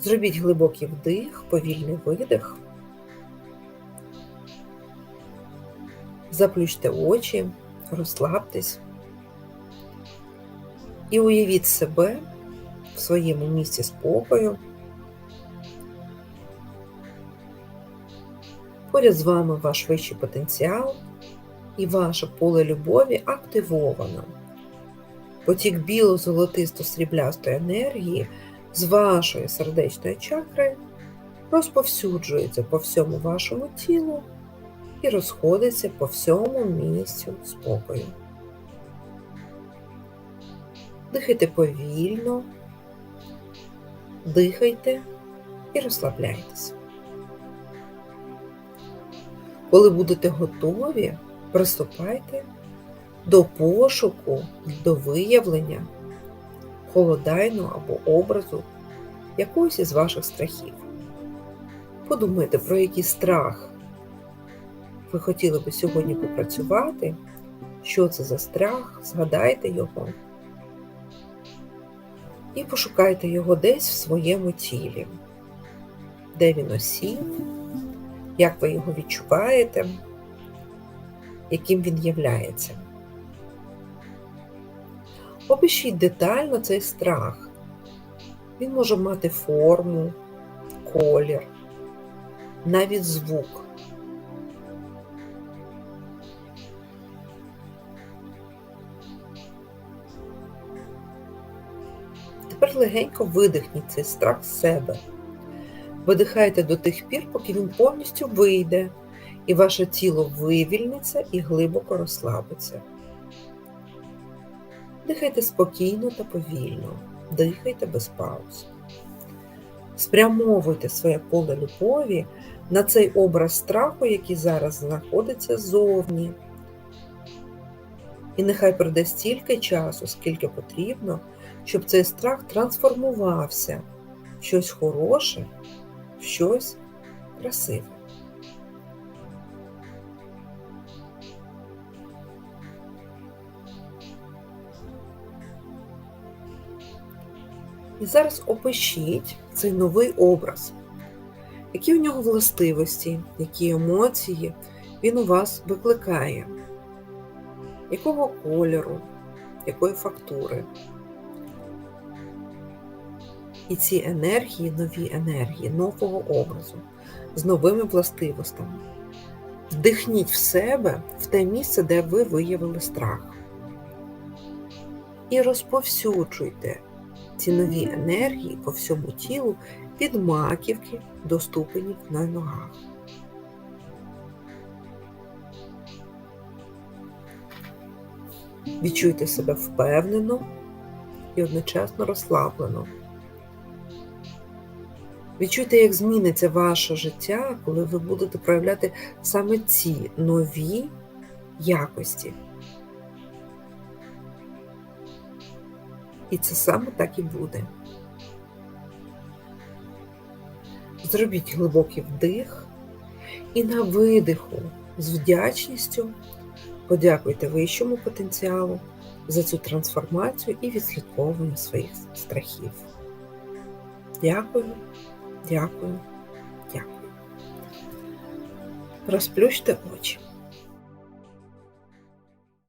Зробіть глибокий вдих, повільний видих. Заплющте очі, розслабтесь і уявіть себе в своєму місці спокою. Поряд з вами ваш вищий потенціал і ваше поле любові активовано. Потік біло-золотисто-сріблястої енергії з вашої сердечної чакри розповсюджується по всьому вашому тілу і розходиться по всьому місцю спокою. Дихайте повільно, дихайте і розслабляйтесь. Коли будете готові, приступайте до пошуку, до виявлення холодайного або образу якогось із ваших страхів. Подумайте, про який страх ви хотіли би сьогодні попрацювати, що це за страх, згадайте його і пошукайте його десь в своєму тілі, де він осів, як ви його відчуваєте, яким він являється. Опишіть детально цей страх. Він може мати форму, колір, навіть звук. Тепер легенько видихніть цей страх з себе. Видихайте до тих пір, поки він повністю вийде, і ваше тіло вивільниться і глибоко розслабиться. Дихайте спокійно та повільно, дихайте без пауз. Спрямовуйте своє поле любові на цей образ страху, який зараз знаходиться зовні. І нехай пройде стільки часу, скільки потрібно, щоб цей страх трансформувався в щось хороше, в щось красиве. І зараз опишіть цей новий образ, які у нього властивості, які емоції він у вас викликає, якого кольору, якої фактури. І ці енергії, нові енергії, нового образу з новими властивостями. Вдихніть в себе в те місце, де ви виявили страх. І розповсюджуйте ці нові енергії по всьому тілу від маківки до ступенів на ногах. Відчуйте себе впевнено і одночасно розслаблено. Відчуйте, як зміниться ваше життя, коли ви будете проявляти саме ці нові якості. І це саме так і буде. Зробіть глибокий вдих і на видиху з вдячністю подякуйте вищому потенціалу за цю трансформацію і відслідковування своїх страхів. Дякую, дякую, дякую. Розплющте очі.